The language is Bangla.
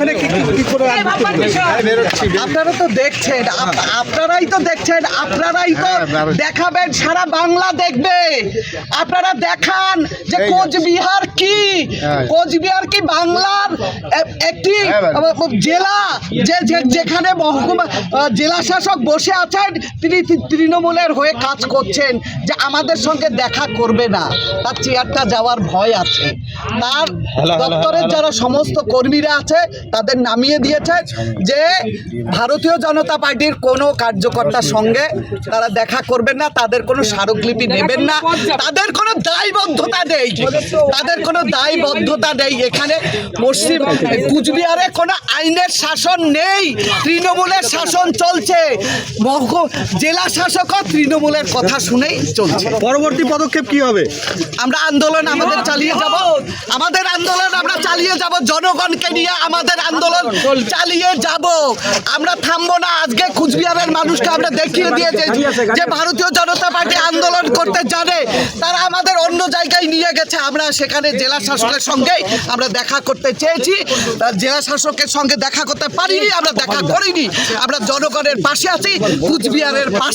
এখানে কি করে? আপনারা তো দেখছেন আপনারাই তো দেখছেন আপনারাই তো দেখাবেন সারা বাংলা দেখবে। আপনারা দেখান যে কোচবিহার কি? কোচবিহার কি বাংলার একটি জেলা? যে যে- যেখানে মহকুমা জেলা শাসক বসে আছেন তিনি তৃ- তৃণমূলের হয়ে কাজ করছেন যে আমাদের সঙ্গে দেখা করবে না। তার চেয়ারটা যাওয়ার ভয় আছে। তার দপ্তরের যারা সমস্ত কর্মীরা আছে তাদের নামিয়ে দিয়েছে যে ভারতীয় জনতা পার্টির কোনো কার্যকর্তার সঙ্গে তারা দেখা করবেন না তাদের কোনো স্মারকলিপি নেবেন না তাদের কোনো দায়বদ্ধতা নেই তাদের কোনো দায়বদ্ধতা নেই। এখানে পশ্চিম কুচবিহারে কোনো আইনের শাসন নেই তৃণমূলের শাসন চলছে মহকু জেলা শাসকও তৃণমূলের কথা শুনেই চলছে। পরবর্তী পদক্ষেপ কি হবে? আমরা আন্দোলন আমাদের চালিয়ে যাব আমাদের আন্দোলন আমরা চালিয়ে যাব জনগণকে নিয়ে আমাদের আন্দোলন চালিয়ে যাব। আমরা থামবো না। আজকে কুচবিহারের মানুষকে আমরা দেখিয়ে দিয়েছি যে ভারতীয় জনতা পার্টি আন্দোলন করতে জানে। তারা আমাদের অন্য জায়গায় নিয়ে গেছে। আমরা সেখানে জেলা শাসকের সঙ্গে আমরা দেখা করতে চেয়েছি। জেলা শাসকের সঙ্গে দেখা করতে পারিনি। আমরা দেখা করিনি। আমরা জনগণের পাশে আছি। কুচবিহারের পাশে